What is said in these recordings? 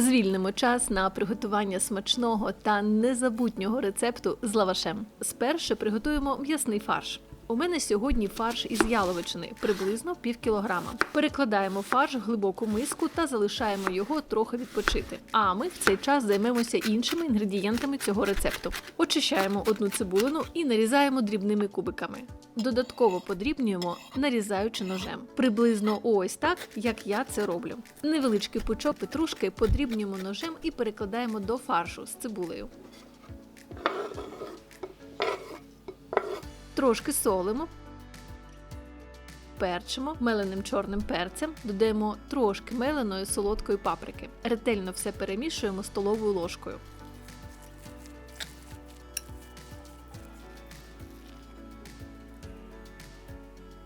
Звільнимо час на приготування смачного та незабутнього рецепту з лавашем. Спершу приготуємо м'ясний фарш. У мене сьогодні фарш із яловичини, приблизно пів кілограма. Перекладаємо фарш в глибоку миску та залишаємо його трохи відпочити. А ми в цей час займемося іншими інгредієнтами цього рецепту. Очищаємо одну цибулину і нарізаємо дрібними кубиками. Додатково подрібнюємо, нарізаючи ножем. Приблизно ось так, як я це роблю. Невеличкий пучок петрушки подрібнюємо ножем і перекладаємо до фаршу з цибулею. Трошки солимо, перчимо меленим чорним перцем, додаємо трошки меленої солодкої паприки. Ретельно все перемішуємо столовою ложкою.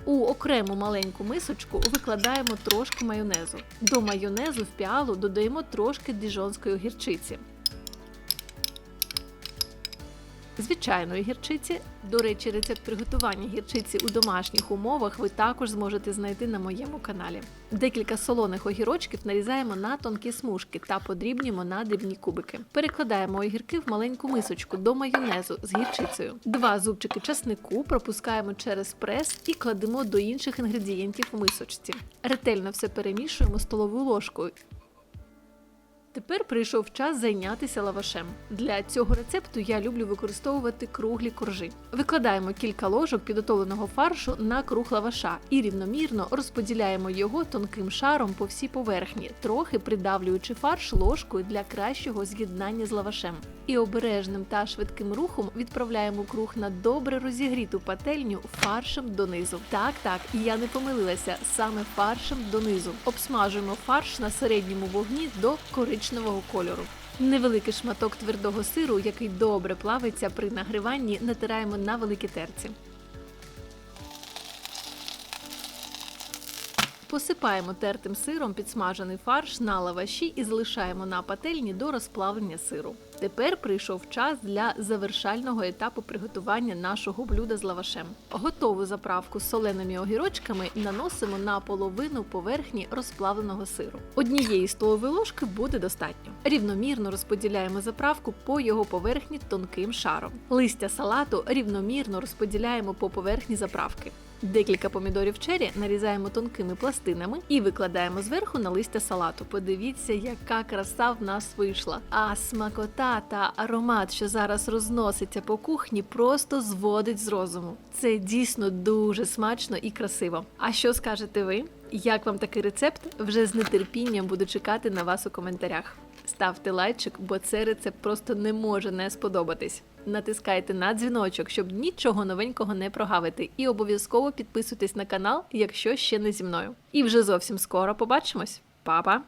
У окрему маленьку мисочку викладаємо трошки майонезу. До майонезу в піалу додаємо трошки діжонської гірчиці. Звичайної гірчиці. До речі, рецепт приготування гірчиці у домашніх умовах ви також зможете знайти на моєму каналі. Декілька солоних огірочків нарізаємо на тонкі смужки та подрібнюємо на дрібні кубики. Перекладаємо огірки в маленьку мисочку до майонезу з гірчицею. Два зубчики часнику пропускаємо через прес і кладемо до інших інгредієнтів у мисочці. Ретельно все перемішуємо столовою ложкою Тепер прийшов час зайнятися лавашем. Для цього рецепту я люблю використовувати круглі коржі. Викладаємо кілька ложок підготовленого фаршу на круг лаваша і рівномірно розподіляємо його тонким шаром по всій поверхні, трохи придавлюючи фарш ложкою для кращого з'єднання з лавашем. І обережним та швидким рухом відправляємо круг на добре розігріту пательню фаршем донизу. Так, так, я не помилилася саме фаршем донизу. Обсмажуємо фарш на середньому вогні до коричневого кольору. Невеликий шматок твердого сиру, який добре плавиться при нагріванні, натираємо на великі терці. Посипаємо тертим сиром підсмажений фарш на лаваші і залишаємо на пательні до розплавлення сиру. Тепер прийшов час для завершального етапу приготування нашого блюда з лавашем. Готову заправку з соленими огірочками наносимо на половину поверхні розплавленого сиру. Однієї столової ложки буде достатньо. Рівномірно розподіляємо заправку по його поверхні тонким шаром. Листя салату рівномірно розподіляємо по поверхні заправки. Декілька помідорів чері нарізаємо тонкими пластинами і викладаємо зверху на листя салату. Подивіться, яка краса в нас вийшла. А смакота та аромат, що зараз розноситься по кухні, просто зводить з розуму. Це дійсно дуже смачно і красиво. А що скажете ви? Як вам такий рецепт? Вже з нетерпінням буду чекати на вас у коментарях. Ставте лайчик, бо цей рецепт просто не може не сподобатись. Натискайте на дзвіночок, щоб нічого новенького не прогавити, і обов'язково підписуйтесь на канал, якщо ще не зі мною. І вже зовсім скоро побачимось. Па-па!